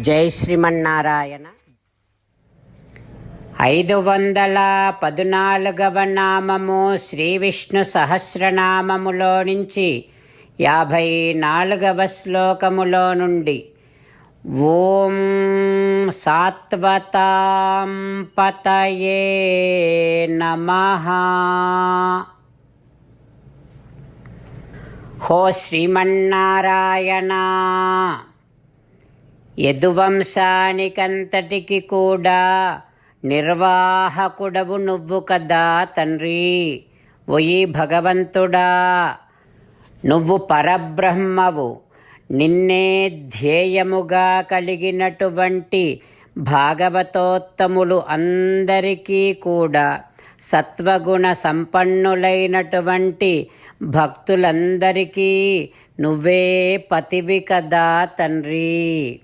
జై శ్రీమన్నారాయణ. ఐదు వందల పద్నాలుగవ నామము శ్రీ విష్ణు సహస్రనామములో నుంచి యాభై నాలుగవ శ్లోకములో నుండి ఓం సాత్వతాం పతయే నమ. హో శ్రీమన్నారాయణ. యదువంశానికంతటికి కూడా నిర్వాహకుడవు నువ్వు కదా తండ్రి. ఒయి భగవంతుడా నువ్వు పరబ్రహ్మవు. నిన్నే ధ్యేయముగా కలిగినటువంటి భాగవతోత్తములు అందరికీ కూడా సత్వగుణ సంపన్నులైనటువంటి భక్తులందరికీ నువ్వే పతివి కదా తండ్రి.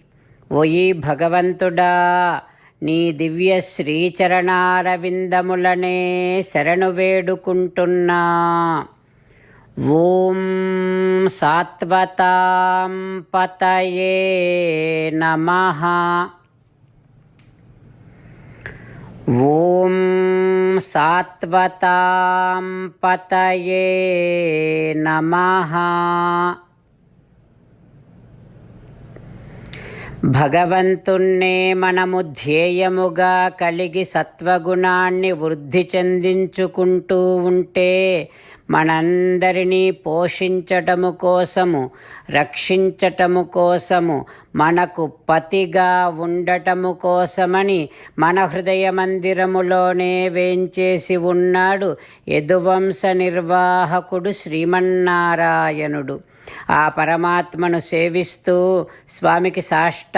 ఓయి భగవంతుడా నీ దివ్య శ్రీచరణారవిందములనే శరణు వేడుకుంటున్నా. ఓం సాత్వతాం పతయే నమః. ఓం సాత్వతాం పతయే నమః. భగవంతుణ్ణే మనము ధ్యేయముగా కలిగి సత్వగుణాన్ని వృద్ధి చెందించుకుంటూ ఉంటే మనందరినీ పోషించటము కోసము రక్షించటము కోసము మనకు పతిగా ఉండటము కోసమని మన హృదయ మందిరములోనే వేంచేసి ఉన్నాడు యదువంశ నిర్వాహకుడు శ్రీమన్నారాయణుడు. ఆ పరమాత్మను సేవిస్తూ స్వామికి సాష్ట